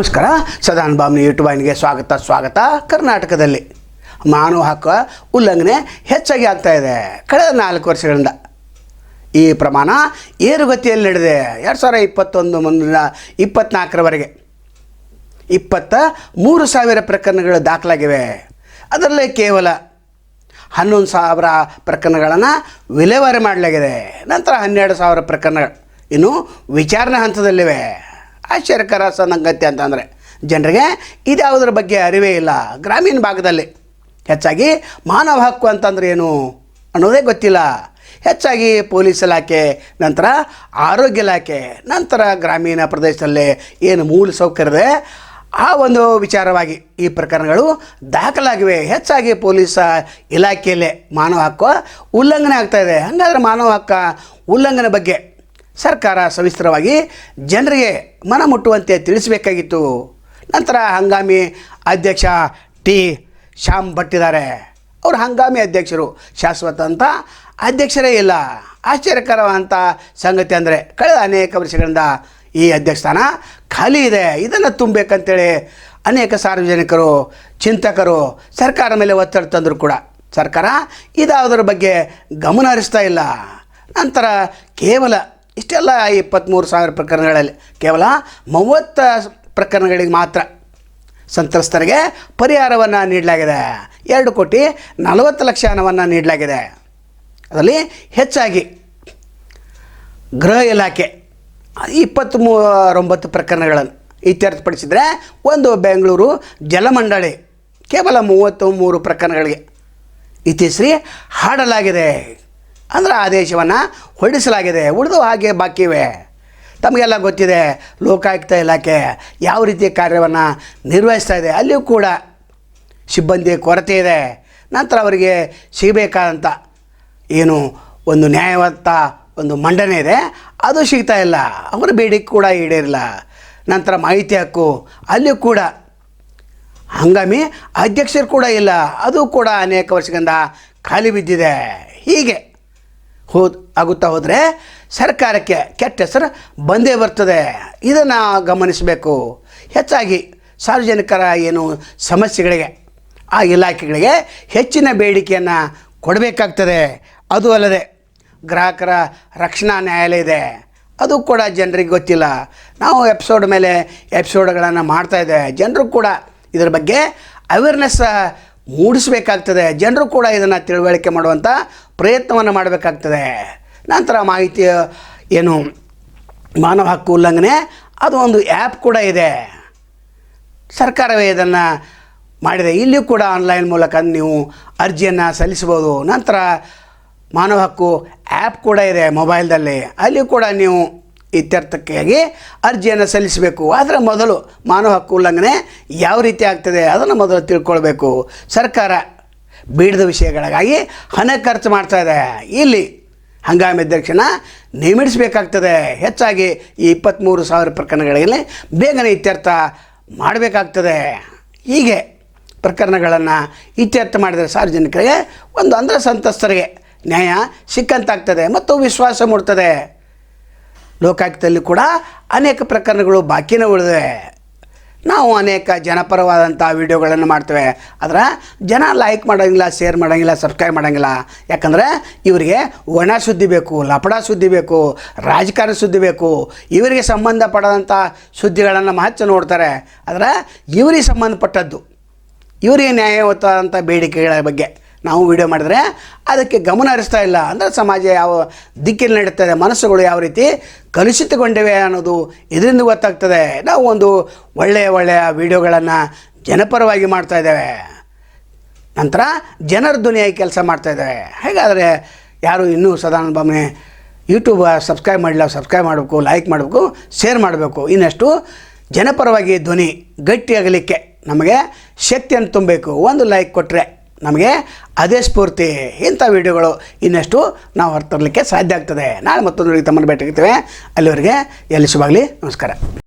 ನಮಸ್ಕಾರ ಸದಾನ್ ಬಾಮ್ನಿ ಯೂಟ್ಯೂಬ್ ವಾಹಿನಿಗೆ ಸ್ವಾಗತ ಸ್ವಾಗತ ಕರ್ನಾಟಕದಲ್ಲಿ. ಮಾನವ ಹಕ್ಕು ಉಲ್ಲಂಘನೆ ಹೆಚ್ಚಾಗಿ ಆಗ್ತಾ ಇದೆ ಕಳೆದ ನಾಲ್ಕು ವರ್ಷಗಳಿಂದ. ಈ ಪ್ರಮಾಣ ಏರುಗತಿಯಲ್ಲಿ ನಡೆದಿದೆ ಎರಡು ಸಾವಿರ ಇಪ್ಪತ್ತೊಂದು ಮುಂದಿನ ಇಪ್ಪತ್ತ್ನಾಲ್ಕರವರೆಗೆ ಇಪ್ಪತ್ತ ಮೂರು ಸಾವಿರ ಪ್ರಕರಣಗಳು ದಾಖಲಾಗಿವೆ. ಅದರಲ್ಲೇ ಕೇವಲ ಹನ್ನೊಂದು ಸಾವಿರ ಪ್ರಕರಣಗಳನ್ನು ವಿಲೇವಾರಿ ಮಾಡಲಾಗಿದೆ. ನಂತರ ಹನ್ನೆರಡು ಸಾವಿರ ಪ್ರಕರಣಗಳು. ಇನ್ನು ವಿಚಾರಣೆ ಹಂತದಲ್ಲಿವೆ. ಆಶ್ಚರ್ಯಕರ ಸಂಗತಿ ಅಂತಂದರೆ ಜನರಿಗೆ ಇದ್ಯಾವುದರ ಬಗ್ಗೆ ಅರಿವೇ ಇಲ್ಲ. ಗ್ರಾಮೀಣ ಭಾಗದಲ್ಲಿ ಹೆಚ್ಚಾಗಿ ಮಾನವ ಹಕ್ಕು ಅಂತಂದ್ರೆ ಏನು ಅನ್ನೋದೇ ಗೊತ್ತಿಲ್ಲ. ಹೆಚ್ಚಾಗಿ ಪೊಲೀಸ್ ಇಲಾಖೆ, ನಂತರ ಆರೋಗ್ಯ ಇಲಾಖೆ, ನಂತರ ಗ್ರಾಮೀಣ ಪ್ರದೇಶದಲ್ಲಿ ಏನು ಮೂಲ ಸೌಕರ್ಯ ಇದೆ. ಆ ಒಂದು ವಿಚಾರವಾಗಿ ಈ ಪ್ರಕರಣಗಳು ದಾಖಲಾಗಿವೆ. ಹೆಚ್ಚಾಗಿ ಪೊಲೀಸ್ ಇಲಾಖೆಯಲ್ಲೇ ಮಾನವ ಹಕ್ಕು ಉಲ್ಲಂಘನೆ ಆಗ್ತಾ ಇದೆ. ಹಾಗಾದ್ರೆ ಮಾನವ ಹಕ್ಕ ಉಲ್ಲಂಘನೆ ಬಗ್ಗೆ ಸರ್ಕಾರ ಸವಿಸ್ತರವಾಗಿ ಜನರಿಗೆ ಮನ ಮುಟ್ಟುವಂತೆ ತಿಳಿಸಬೇಕಾಗಿತ್ತು. ನಂತರ ಹಂಗಾಮಿ ಅಧ್ಯಕ್ಷ ಟಿ. ಶ್ಯಾಮ್ ಭಟ್ ಇದ್ದಾರೆ ಅವರು ಹಂಗಾಮಿ ಅಧ್ಯಕ್ಷರು. ಶಾಶ್ವತ ಅಂತ ಅಧ್ಯಕ್ಷರೇ ಇಲ್ಲ. ಆಶ್ಚರ್ಯಕರವಾದಂಥ ಸಂಗತಿ ಅಂದರೆ ಕಳೆದ ಅನೇಕ ವರ್ಷಗಳಿಂದ ಈ ಅಧ್ಯಕ್ಷ ಸ್ಥಾನ ಖಾಲಿ ಇದೆ. ಇದನ್ನು ತುಂಬಬೇಕಂತೇಳಿ ಅನೇಕ ಸಾರ್ವಜನಿಕರು, ಚಿಂತಕರು, ಸರ್ಕಾರ ಮೇಲೆ ಒತ್ತಡ ತಂದರು ಕೂಡ. ಸರ್ಕಾರ ಇದಾವುದರ ಬಗ್ಗೆ ಗಮನ ಹರಿಸ್ತಾ ಇಲ್ಲ. ನಂತರ ಕೇವಲ ಇಷ್ಟೆಲ್ಲ ಇಪ್ಪತ್ತ್ಮೂರು ಸಾವಿರ ಪ್ರಕರಣಗಳಲ್ಲಿ ಕೇವಲ ಮೂವತ್ತು ಪ್ರಕರಣಗಳಿಗೆ ಮಾತ್ರ ಸಂತ್ರಸ್ತರಿಗೆ ಪರಿಹಾರವನ್ನು ನೀಡಲಾಗಿದೆ. ಎರಡು ಕೋಟಿ ನಲವತ್ತು ಲಕ್ಷ ಹಣವನ್ನು ನೀಡಲಾಗಿದೆ. ಅದರಲ್ಲಿ ಹೆಚ್ಚಾಗಿ ಗೃಹ ಇಲಾಖೆ ಇಪ್ಪತ್ತ್ ಮೂರೊಂಬತ್ತು ಪ್ರಕರಣಗಳನ್ನು ಇತ್ಯರ್ಥಪಡಿಸಿದರೆ ಒಂದು ಬೆಂಗಳೂರು ಜಲಮಂಡಳಿ ಕೇವಲ ಮೂವತ್ತು ಮೂರು ಪ್ರಕರಣಗಳಿಗೆ ಇತಿಶ್ರೀ ಹಾಡಲಾಗಿದೆ. ಅಂದರೆ ಆದೇಶವನ್ನು ಹೊರಡಿಸಲಾಗಿದೆ ಉಳಿದು ಹಾಗೆ ಬಾಕಿ ಇವೆ. ತಮಗೆಲ್ಲ ಗೊತ್ತಿದೆ, ಲೋಕಾಯುಕ್ತ ಇಲಾಖೆ ಯಾವ ರೀತಿಯ ಕಾರ್ಯವನ್ನು ನಿರ್ವಹಿಸ್ತಾ ಇದೆ. ಅಲ್ಲಿಯೂ ಕೂಡ ಸಿಬ್ಬಂದಿ ಕೊರತೆ ಇದೆ. ನಂತರ ಅವರಿಗೆ ಸಿಗಬೇಕಾದಂಥ ಏನು ಒಂದು ನ್ಯಾಯವಂತ ಒಂದು ಮಂಡನೆ ಇದೆ. ಅದು ಸಿಗ್ತಾ ಇಲ್ಲ. ಅವರ ಬೇಡಿಕೆ ಕೂಡ ಈಡೇರಿಲ್ಲ. ನಂತರ ಮಾಹಿತಿ ಹಕ್ಕು. ಅಲ್ಲಿಯೂ ಕೂಡ ಹಂಗಾಮಿ ಅಧ್ಯಕ್ಷರು ಕೂಡ ಇಲ್ಲ. ಅದು ಕೂಡ ಅನೇಕ ವರ್ಷಗಳಿಂದ ಖಾಲಿ ಬಿದ್ದಿದೆ. ಹೀಗೆ. ಹೋದ್ ಆಗುತ್ತಾ ಹೋದರೆ ಸರ್ಕಾರಕ್ಕೆ ಕೆಟ್ಟ ಹೆಸರು ಬಂದೇ ಬರ್ತದೆ. ಇದನ್ನು ಗಮನಿಸಬೇಕು. ಹೆಚ್ಚಾಗಿ ಸಾರ್ವಜನಿಕರ ಏನು ಸಮಸ್ಯೆಗಳಿಗೆ, ಆ ಇಲಾಖೆಗಳಿಗೆ ಹೆಚ್ಚಿನ ಬೇಡಿಕೆಯನ್ನು ಕೊಡಬೇಕಾಗ್ತದೆ. ಅದು ಅಲ್ಲದೆ ಗ್ರಾಹಕರ ರಕ್ಷಣಾ ನ್ಯಾಯಾಲಯ ಇದೆ. ಅದು ಕೂಡ ಜನರಿಗೆ ಗೊತ್ತಿಲ್ಲ. ನಾವು ಎಪಿಸೋಡ್ ಮೇಲೆ ಎಪಿಸೋಡ್ಗಳನ್ನು ಮಾಡ್ತಾಯಿದ್ದೇವೆ ಜನರು ಕೂಡ ಇದರ ಬಗ್ಗೆ ಅವೇರ್ನೆಸ್ ಮೂಡಿಸಬೇಕಾಗ್ತದೆ ಜನರು ಕೂಡ ಇದನ್ನು ತಿಳುವಳಿಕೆ ಮಾಡುವಂಥ ಪ್ರಯತ್ನವನ್ನು ಮಾಡಬೇಕಾಗ್ತದೆ. ನಂತರ ಮಾಹಿತಿ, ಏನು, ಮಾನವ ಹಕ್ಕು ಉಲ್ಲಂಘನೆ, ಅದು ಒಂದು ಆ್ಯಪ್ ಕೂಡ ಇದೆ. ಸರ್ಕಾರವೇ ಇದನ್ನು ಮಾಡಿದೆ. ಇಲ್ಲಿಯೂ ಕೂಡ ಆನ್ಲೈನ್ ಮೂಲಕ ನೀವು ಅರ್ಜಿಯನ್ನು ಸಲ್ಲಿಸ್ಬೋದು ನಂತರ ಮಾನವ ಹಕ್ಕು ಆ್ಯಪ್ ಕೂಡ ಇದೆ ಮೊಬೈಲ್ದಲ್ಲಿ. ಅಲ್ಲಿಯೂ ಕೂಡ ನೀವು ಇತ್ಯರ್ಥಕ್ಕಾಗಿ ಅರ್ಜಿಯನ್ನು ಸಲ್ಲಿಸಬೇಕು. ಆದರೆ ಮೊದಲು ಮಾನವ ಹಕ್ಕು ಉಲ್ಲಂಘನೆ ಯಾವ ರೀತಿ ಆಗ್ತದೆ ಅದನ್ನು ಮೊದಲು ತಿಳ್ಕೊಳ್ಬೇಕು. ಸರ್ಕಾರ ಬೀಡದ ವಿಷಯಗಳಿಗಾಗಿ ಹಣ ಖರ್ಚು ಮಾಡ್ತಾ ಇದೆ. ಇಲ್ಲಿ ಹಂಗಾಮಿ ಅಧ್ಯಕ್ಷನ ನೇಮಿಸಬೇಕಾಗ್ತದೆ ಹೆಚ್ಚಾಗಿ ಈ ಇಪ್ಪತ್ತ್ಮೂರು ಸಾವಿರ ಪ್ರಕರಣಗಳಲ್ಲಿ ಬೇಗನೆ ಇತ್ಯರ್ಥ ಮಾಡಬೇಕಾಗ್ತದೆ. ಹೀಗೆ ಪ್ರಕರಣಗಳನ್ನು ಇತ್ಯರ್ಥ ಮಾಡಿದರೆ ಸಾರ್ವಜನಿಕರಿಗೆ ಒಂದು ಅಂದರೆ ಸಂತ್ರಸ್ತರಿಗೆ ನ್ಯಾಯ ಸಿಕ್ಕಂತಾಗ್ತದೆ ಮತ್ತು ವಿಶ್ವಾಸ ಮೂಡ್ತದೆ. ಲೋಕಾಯುಕ್ತದಲ್ಲಿ ಕೂಡ ಅನೇಕ ಪ್ರಕರಣಗಳು ಬಾಕಿನ ಉಳಿದಿವೆ. ನಾವು ಅನೇಕ ಜನಪರವಾದಂಥ ವಿಡಿಯೋಗಳನ್ನು ಮಾಡ್ತೇವೆ. ಆದರೆ ಜನ ಲೈಕ್ ಮಾಡೋಂಗಿಲ್ಲ ಶೇರ್ ಮಾಡೋಂಗಿಲ್ಲ ಸಬ್ಸ್ಕ್ರೈಬ್ ಮಾಡೋಂಗಿಲ್ಲ. ಯಾಕಂದರೆ ಇವರಿಗೆ ಒಣ ಸುದ್ದಿ ಬೇಕು, ಲಪಡ ಸುದ್ದಿ ಬೇಕು, ರಾಜಕಾರಣ ಸುದ್ದಿ ಬೇಕು. ಇವರಿಗೆ ಸಂಬಂಧಪಡದಂಥ ಸುದ್ದಿಗಳನ್ನು ಮಹತ್ವ ನೋಡ್ತಾರೆ. ಆದರೆ ಇವರಿಗೆ ಸಂಬಂಧಪಟ್ಟದ್ದು, ಇವರಿಗೆ ನ್ಯಾಯಯುತವಾದಂಥ ಬೇಡಿಕೆಗಳ ಬಗ್ಗೆ. ನಾವು ವಿಡಿಯೋ ಮಾಡಿದ್ರೆ ಅದಕ್ಕೆ ಗಮನ ಹರಿಸ್ತಾ ಇಲ್ಲ ಅಂದರೆ ಸಮಾಜ ಯಾವ ದಿಕ್ಕಿನಲ್ಲಿ ನಡೀತದೆ, ಮನಸ್ಸುಗಳು ಯಾವ ರೀತಿ ಕಲುಷಿತಗೊಂಡಿವೆ ಅನ್ನೋದು ಇದರಿಂದ ಗೊತ್ತಾಗ್ತದೆ. ನಾವು ಒಂದು ಒಳ್ಳೆಯ ಒಳ್ಳೆಯ ವಿಡಿಯೋಗಳನ್ನು ಜನಪರವಾಗಿ ಮಾಡ್ತಾ ಇದ್ದೇವೆ. ನಂತರ ಜನರ ಧ್ವನಿಯಾಗಿ ಕೆಲಸ ಮಾಡ್ತಾ ಇದ್ದೇವೆ. ಹೇಗಾದರೆ ಯಾರು ಇನ್ನೂ ಸದಾನಂದ ಬಾಮನೆ ಯೂಟ್ಯೂಬ್ ಸಬ್ಸ್ಕ್ರೈಬ್ ಮಾಡಿಲ್ಲ ಸಬ್ಸ್ಕ್ರೈಬ್ ಮಾಡಬೇಕು ಲೈಕ್ ಮಾಡಬೇಕು ಶೇರ್ ಮಾಡಬೇಕು, ಇನ್ನಷ್ಟು ಜನಪರವಾಗಿ ಧ್ವನಿ ಗಟ್ಟಿಯಾಗಲಿಕ್ಕೆ ನಮಗೆ ಶಕ್ತಿಯನ್ನು ತುಂಬಬೇಕು. ಒಂದು ಲೈಕ್ ಕೊಟ್ಟರೆ ನಮಗೆ ಅದೇ ಸ್ಫೂರ್ತಿ ಇಂಥ ವಿಡಿಯೋಗಳು ಇನ್ನಷ್ಟು ನಾವು ಹೊರತರಲಿಕ್ಕೆ ಸಾಧ್ಯ ಆಗ್ತದೆ. ನಾಳೆ ಮತ್ತೊಂದು ತಮ್ಮನ್ನು ಭೇಟಿಯಾಗ್ತೇವೆ. ಅಲ್ಲಿವರೆಗೆ ಎಲ್ಲಿ ಶುಭಾಗಲಿ ನಮಸ್ಕಾರ.